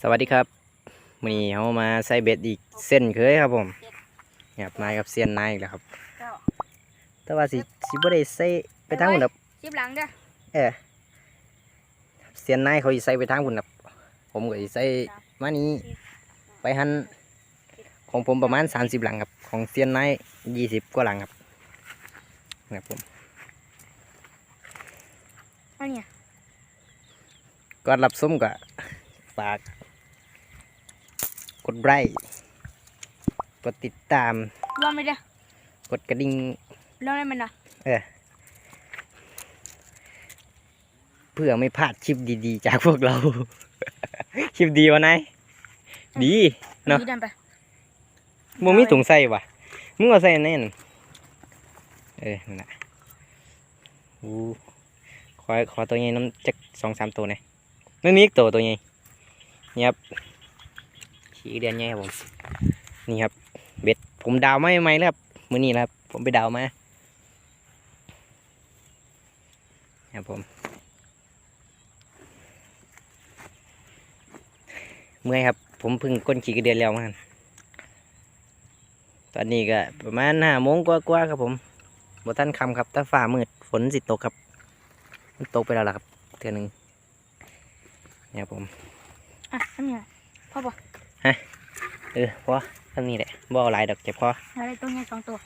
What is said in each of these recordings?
สวัสดีครับวันนี้เรามาใส่เบ็ดอีกเส้นเคยครับผมครับนายกับเซียนนายอีกแล้วครับเจ้าแต่ว่าสิสิบ่ได้ใส่ไปทางหุ่นครับชิบหลังเด้อเออเซียนนายเขาสิใส่ไปทางหุ่นครับผมก็สิใส่มานี้ไปหันของผมประมาณ30หลังครับ ของเซียนนาย20กว่าหลังครับนะครับผมอันเนี้ยก่อนรับส้มก็ฝาก กดไลค์กดติดตามรวมไปเด้อกดกระดิ่งรวมได้มันเนาะเพื่อไม่พลาดคลิปดีๆ จากพวกเรา คลิปดีวะนายดีเนาะนี่เดินไปมึงมีถุงใส่วะมึงเอาใส่แน่นนเออนั่นแหละอู้ขอขอตัวใหญ่น้ำจักสองสามตัวหน่อยไม่มีอีกตัวตัวใหญ่นี่ครับ ขี้เดือนใหญ่ครับผม นี่ครับ เบ็ดผมดาวไม่ไม่ๆเลยครับมือนี้นะครับ ผมไปดาวมาครับผม เมื่อยครับ ผมเพิ่งก้นขี่กระเดือนแล้วมันตอนนี้ก็ประมาณห้าโมงกว่าๆครับผมบท่านคำครับถ้าฝ่ามืดฝนสิตกครับมันตกไปแล้วล่ะครับเทือหนึ่งเนี่ยครับผม อะอันเนี้ยพ่อบอก เออพอเท่านี้แหละบ่เอาหลายดอกเจ็บพออะไรตัวเนี้ยสองตัว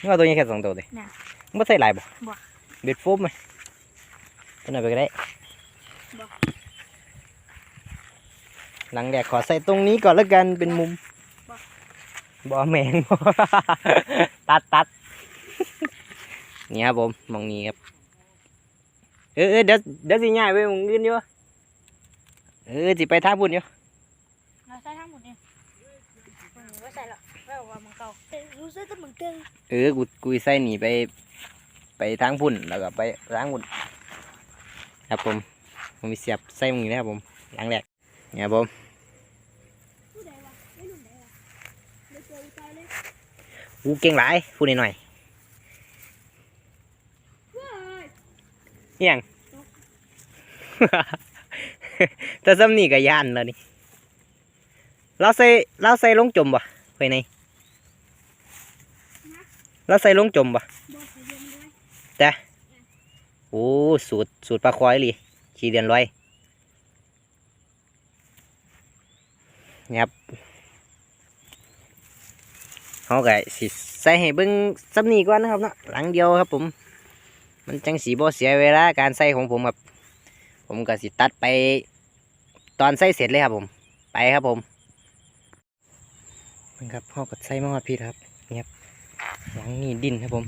มึงเอาตัวนี้แค่สองตัวเลยน่ะมึงบ่ใส่หลายบ่บ่ เบ็ดโฟมไหมตัวไหนไปก็ได้บ่หลังแดกขอใส่ตรงนี้ก่อนแล้วกันเป็นมุมบ่ บ่แมง ตัดตัดนี่ครับผมมองนี้ครับเออเออเดี๋ยวเดี๋ยวสิง่ายไปมองอื่นอยู่เออสิไปท่าพุ่นอยู่ เราใส่ทั้งหมดเนี่ยมันไม่ใส่หรอกไม่บอ กว่ามันเก่ารู้สึกแต่เหมือนเก่งเออกูกูสิใส่หนีไป ไปทางพุ่นแล้วก็ไปทางพุ่นครับผมผมมีเสียบใส่มึงนี้นะครับผมหลังแรกเนี่ยครับผมผู้ใดวะไม่รู้ไหนวะไม่เจอใจเลยกูเก่งหลายพูดหน่อยว้ายๆเฮียงแต่ซ้ำนี่ก็ย่านแล้วนี่เราใส่เราใส่ลงจมบ่ไปไหน เราใส่ลงจมบ่บอกไปเรียนด้วยโอ้สูตรสูตรปลาควายเลยขี่เดือนร้อยนี่ครับเขาก็สิใส่ให้เบิ้งซ้ำนี่ก่อนนะครับเนาะหลังเดียวครับผม มันจังสีบ่เสียเวลาการใส่ของผมครับ ผมก็สิตัดไปตอนใส่เสร็จเลยครับผม ไปครับผมมันครับพ่อก็ใส่มาฮอดพี่ครับนี่ครับ หลังนี่ดินครับผม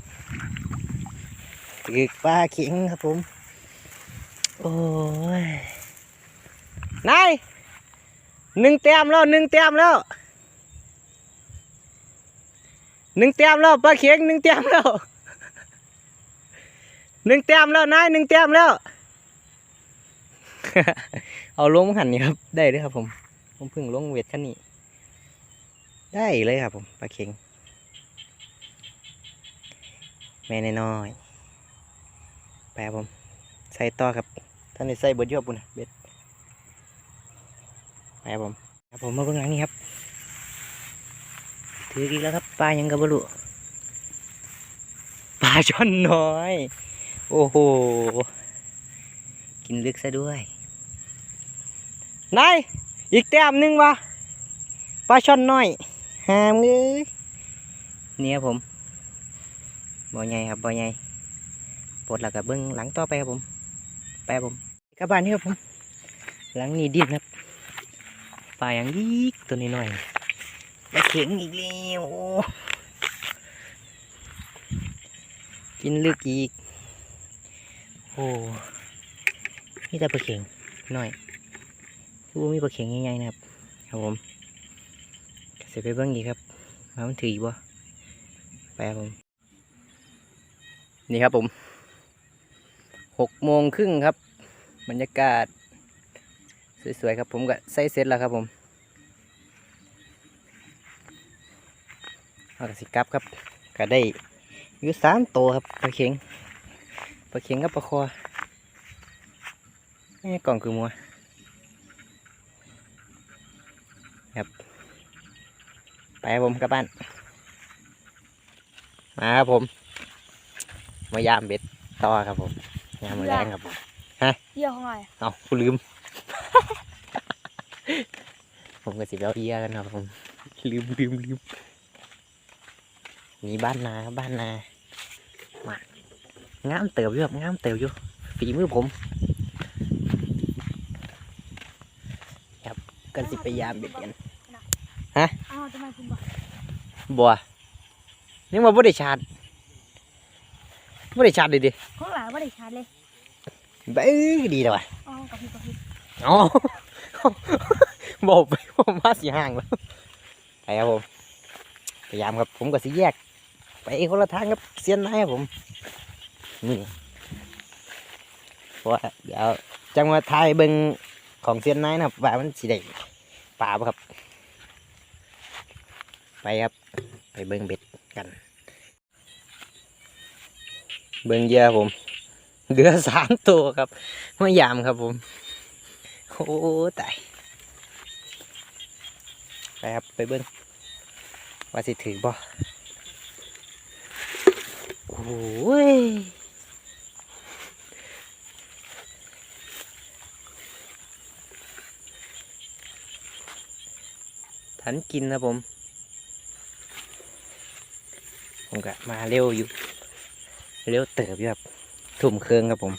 ตึกปลาเข็งครับผม โอ้ยนายหนึ่งแต้มแล้วหนึ่งแต้มแล้วหนึ่งแต้มแล้วปลาเข็งหนึ่งแต้มแล้วหนึ่งแต้มแล้วนายหนึ่งแต้มแล้ว เอาลงหันนี่ครับได้เลยครับผมผมเพิ่งลงเวทคันนี้ ได้เลยครับผมปลาเข็ง แม่น้อยๆไปครับผมใส่ต่อครับท่านได้ใส่เบดยอปุ่นะเบ็ดไปครับผมครับผมมาเบื้องหลังนี่ครับ ถืออีกแล้วครับปลายังกระบรุปลาช่อนน้อย โอ้โห กินลึกซะด้วยนายอีกแต้มหนึ่งวะปลาช่อนน้อยหามเอ้ยเนี่ยครับผม บ่ใหญ่ครับบ่ใหญ่ปลดแล้วก็เบิ้งหลังต่อไปครับผมไปครับผมกลับานนี่ครับผมหลังนี้ดินครับปลาอย่างยีกตัวนี้หน่อยๆปลาเข็งอีกแล้วกินลึกอีกโอ้นี่แต่ปลาเข็งหน่อยคือบ่มีปลาเข็งใหญ่ๆนะครับครับผมเสร็จไปเบิ้งอีกครับว่ามันถืออีกบ่ไปครับผม นี่ครับผมหกโมงครึ่งครับ บรรยากาศ สวยๆครับผมก็ใส่เสร็จแล้วครับผมเอากระสิกับครับ ก็ได้อยู่สามตัวครับปลาเข็งปลาเข็งกับปลาคอนี่กล่องคือมัวครับไปครับผมกลับบ้าน มาครับผม มายามเบ็ดต่อครับผมยามมาแรงครับผมเยี่ยของอะไรเอากูลืม ผมกับสิบแล้วเอียกันครับผมลืมลืมลืมนี่บ้านนาครับบ้านนามางามเติบอยู่ครับงามเติบอยู่ฝีมือผม ครับกันสิไปยามเบ็ดกันอ้าวทำไมคุณบอกบัวยังมาบ่ได้ชาร์ จบ่ได้ชาร์จเลยดิข้างหลังไม่ได้ชาร์จเลยเบ้อดีเลยว่ะอ๋อกับพี่กับพี่อ๋อบอกไปผมว่าสีห่างแล้วไปครับผมพยายามครับผมก็สิแยก ไปคนละทางครับเซียนไม้ครับผมนี่เพราะว่าเดี๋ยวจังมาทายเบิงของเซียนไม้นะครับว่ามันสิได้ป่าบ่ครับ ไปครับ ไปเบิงเบ็ดกัน เบิงเหยอะผม เหลือสามตัวครับไมายามครับผม โอ้ตายไปครับไปเบิ้งว่าสิถือบ่โอ้ยทันกินนะผม ผมก็มาเร็วอยู่ เร็วเติบอยู่ครับทุ่มเครื่องครับผม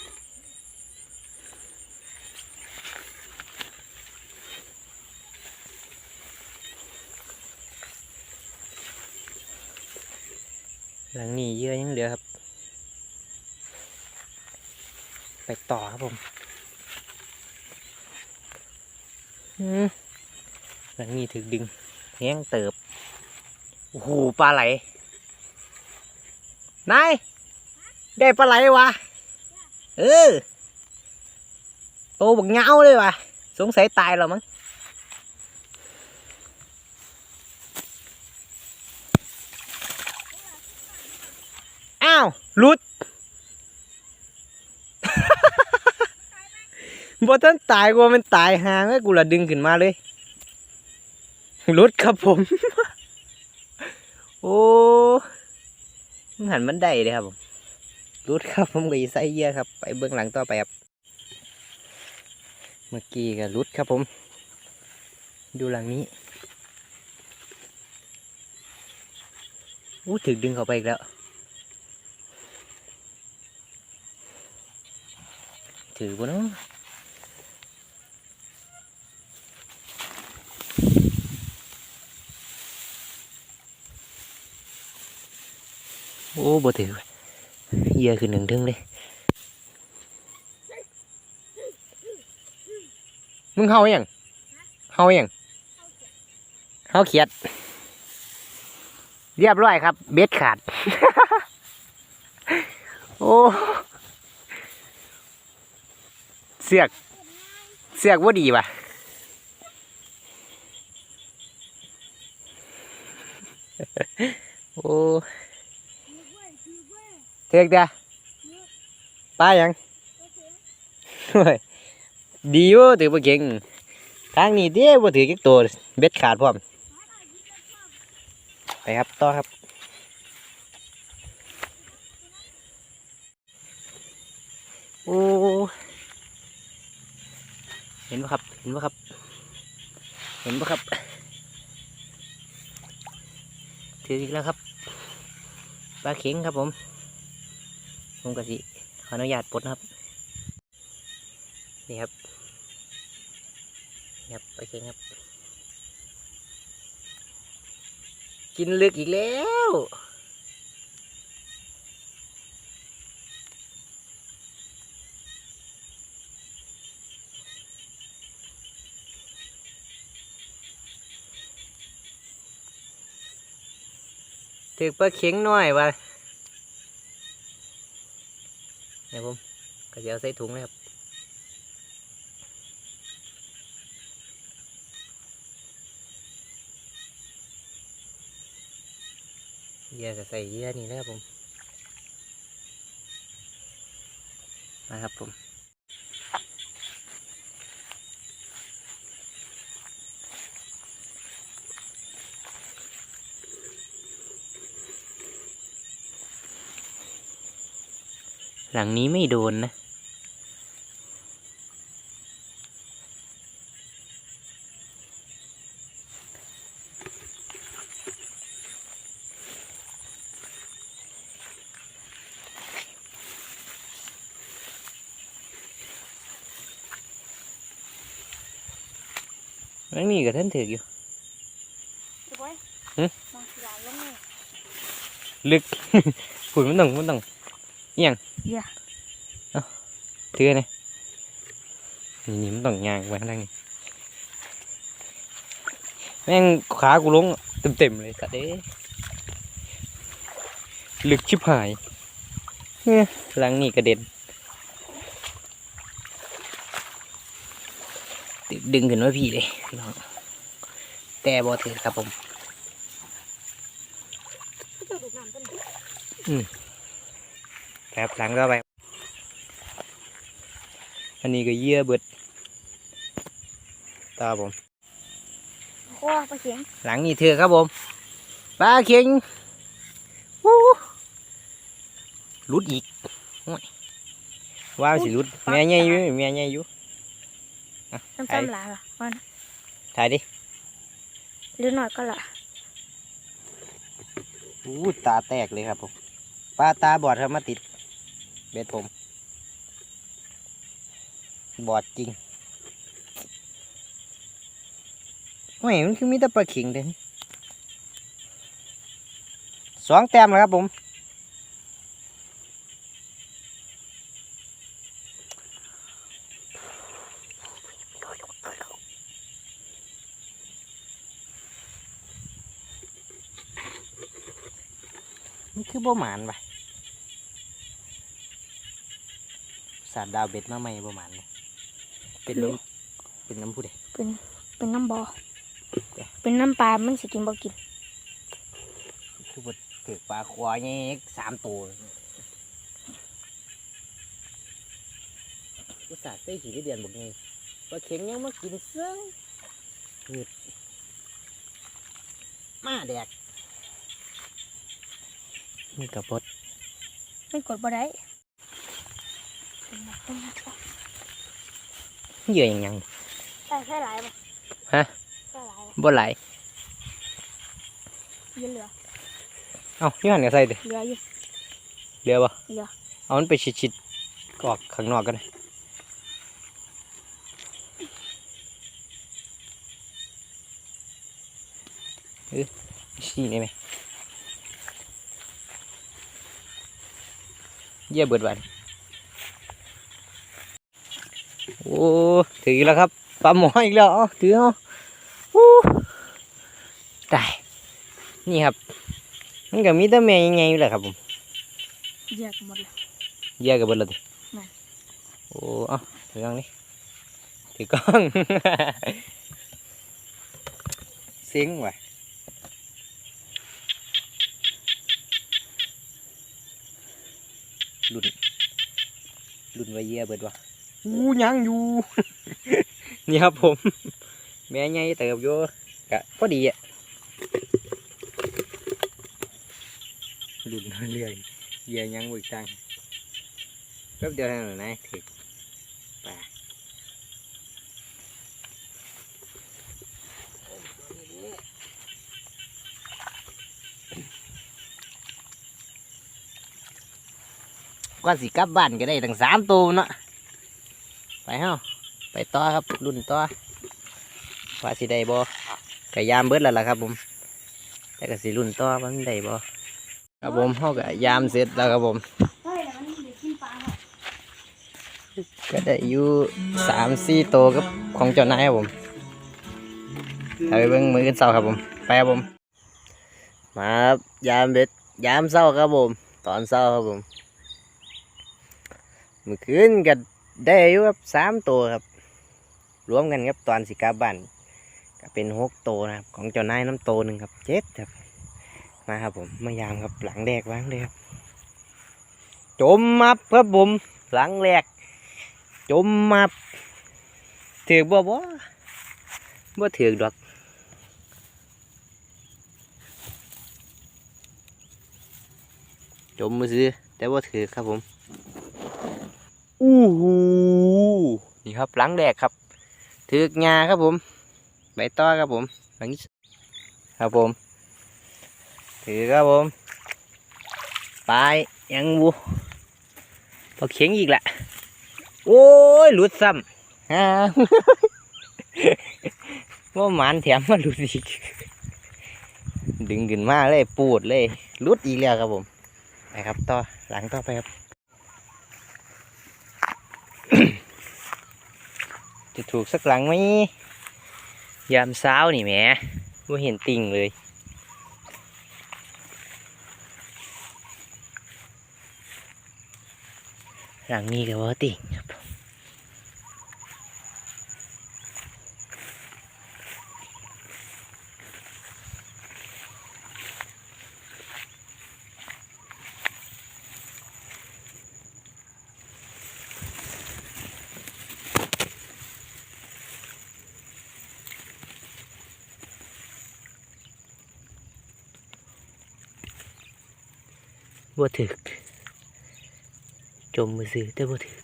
หลังนี้เยอะยังเหลือครับ ไปต่อครับผมอืมหลังนี้ถึกดึงแห้งเติบ โอ้โหปลาไหล นาย ได้ปลาไหลวะ เออโตบักเงาเลยวะสงสัยตายแล้วมั้งอ้าวลุดบ่ทันตายกว่ามันตายหางให้กูละดึงขึ้นมาเลยลุดครับผม โอ้หันมันได้เลยครับผม หลุดครับผมก็อีใส่เยอะครับ ไปเบื้องหลังต่อไปครับ เมื่อกี้ก็หลุดครับผม ดูหลังนี้อู้ถึกดึงเข้าไปอีกแล้ว ถือบ่เนาะโอ้บ่ถือ เหยื่อคือหนึ่งทึ่งเลย มึงเฮาอย่างเฮาอย่างเฮาเขียด เรียบร้อยครับ เบ็ดขาด โอ้ เสือกเสือกว่าดีว่ะโอ้ ถือกเด้อป้ายังเฮ้ยดีอยู่ถือปเก่งทางนี้เด้บ่ถือจักตัวเบ็ดขาดพร้อมไปครับต่อครับโอ้เห็นปะครับ เห็นปะครับ เห็นปะครับ ถืออีกแล้วครับ ปลาเข็งครับผม ผมกะสิขออนุญาตปลดนะครับ นี่ครับนี่ครับปลาเข็งครับ กินลึกอีกแล้วถือปลาเข็งหน่อยว่ะเนะผมก็จะเอาใส่ถุงเลยครับเยื่อก็ใส่เยื่อนี่นะครับผมนะครับผม หลังนี้ไม่โดนนะ ไม่มีกับท่านถืออยู่เดี๋ยวไว้หึมาสิหลานลงนี่ลึกฝุ่นมันต้องมันต้องเอียง เดี๋ยวเอาถือนะนี่นี่มันต้องยางไว้ข้างล่างนี่แม่งขากูลงเต็มเต็มๆเลยสัตว์เอ้ลึกชิบหายเนี่ยหลังนี่กระเด็นดึดึงขึ้นมาพี่เลยน้องแต่บอถือครับผมก็จะดูดน้ำต้นนี้ ครับหลังก็ไป อันนี้ก็เยื่อเบิดตาผมโอ้ปลาเข็งหลังนี่เถือะครับผมปลาเข็งวู้รุดอีกโอ้ยว้าวสิรุดแม่ใหญ่อยู่แม่ใหญ่อยู่น้ำไอ้ซ้ำหลานล่ะมันถ่ายดิหรือหน่อยก็ละอู้ตาแตกเลยครับผมปลาตาบอดครับมาติดเบ็ดผม บอดจริงโอ้ยมันคือมีแต่ปลาข็งเด้อสองแต้มแล้วครับผม มันคือบ่หมานปะาดดาวเบ็ดมาใหม่บ่หมานเลยเป็นน้ำเป็นน้ำผู้ใดเป็นน้ำบ่อเป็นน้ำปลา มันสิกินบ่กิน คือบ่ถือปลาควายนี่สามตัวกูสาดใส่ขี่ได้เดือนบอกไงปลาเข็งยังมากินเสื้องหงึดมาแดกนี่กระปดไม่กดบ่ได้ เป็นหนักเป็นหนักเหยื่อยังยังใส่ใส่หลายบ่ฮะใส่หลายบ่บ่ไหลเหลือเหลือเอ้านี่หันกับใส่เด้เหลืออยู่เรือบ่เหลือเอามันไปชิดๆออกข้างนอกกันนะเออชี้ได้ไหมเยี่ยเบิดวันโอ้ถืออีกแล้วครับปลาหมออีกแล้วเอาถือเอาโอ้ตายนี่ครับ มันก็มีแต่แม่ยังไงอยู่แหละครับผมเหลือหมดเลยเยี่ยกับเบิดเลยนั่นโอ้เอะถือกล้องนี่ถือกล้องเสียงว่ะรุ่นรุ่นว่าเยี่ยเบิดวะ อู้ยังอยู่ นี่ครับผม แม่ใหญ่เติบอยู่กะพอดีอะรุ่นเรื่อยเยี่ยยังบ่อีกจังแป๊บเดียวเท่านั้นนะถึกไปกว่าสิกลับบ้านก็ได้ตั้งสามตัวเนาะ ไปเฮาไปต่อครับรุ่นต่อว่าสิได้บ่กะยามเบิดแล้วล่ะครับ ผม แต่ก็สิรุ่นต่อว่ามันได้บ่ครับผมเฮาก็ยามเสร็จแล้วครับผมก็ได้อยู่สามสี่ตัวกับของเจ้านายครับผมเอาไปเบิ่งมือกันเศร้าครับผมไปครับผม มาครับยามเบ็ดยามเศร้าครับผม ตอนเศร้าครับผมมื่อคืนก็ ได้อยู่ครับสามตัวครับ รวมกันครับตอนสิกลับบ้านก็เป็นหกตัวนะครับ ของเจ้านายน้ำโตหนึ่งครับเจ็ดครับ มาครับผมมายามครับหลังแรกวางเลยครับ จมมับครับผมหลังแรก จมมาถือบ่บ่บ่ถือดอกจมมือซื้อแต่บ่าถือครับผมอู้หู นี่ครับหลังแดกครับถือกงาครับผมใบต้อครับผมหลังนี้ครับผม ถือครับผมปลายยังบูพอเข็งอีกแหละโอ้ยหลุดซ้ำฮ่าว่าหมันแถมมาหลุดอีก ดึงขึ้นมาเลยปูดเลยหลุดอีกแล้วครับผมไปครับต่อหลังต่อไปครับ จะถูกสักหลังไหมยามเช้านี่แหมว่าเห็นติ่งเลย หลังนี้ก็ว่าติ่งครับ บ่ถึก จมมือซื้อแต่บ่ถึก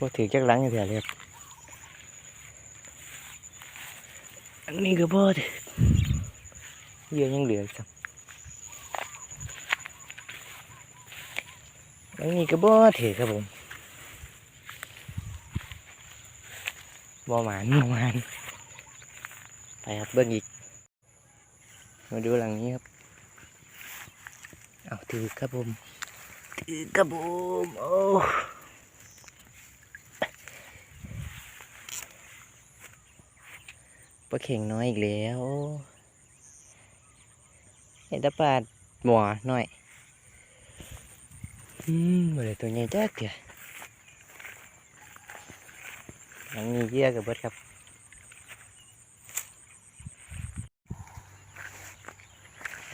บ่ถึกจักหลังอย่างเดียวเลยอันนี้ก็บ่ถึกเยื่อยังเหลืออีกอันนี้ก็บ่ถึกครับผมบ่หมานบ่หมานไปครับเบิ่งอีก มาดูหลังนี้ครับ เอาถือครับผม ถือครับผมโอ้ปลาเข่งน้อยอีกแล้วเห็นแตาปลาหมอหน่อย อืมมาเลยตัวใหญ่จักเดียวหลังนี้เยี่ยกับเบิดครับ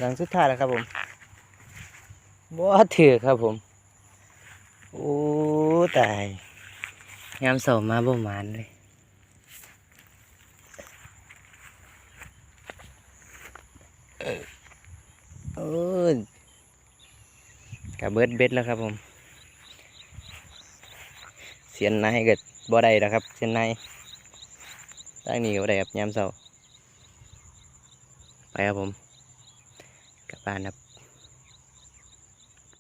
หลังสุดท้ายแล้วครับผมบ่ถือครับผมโอ้ตายยามเสามาบ่มานเลยโอ้กับเบิดเบ็ดแล้วครับผม เสียนนายเกิดบ่ได้แล้วครับเสียนนายตั้งนี้ก็บ่ได้ครับยามเสาร์ไปครับผม paano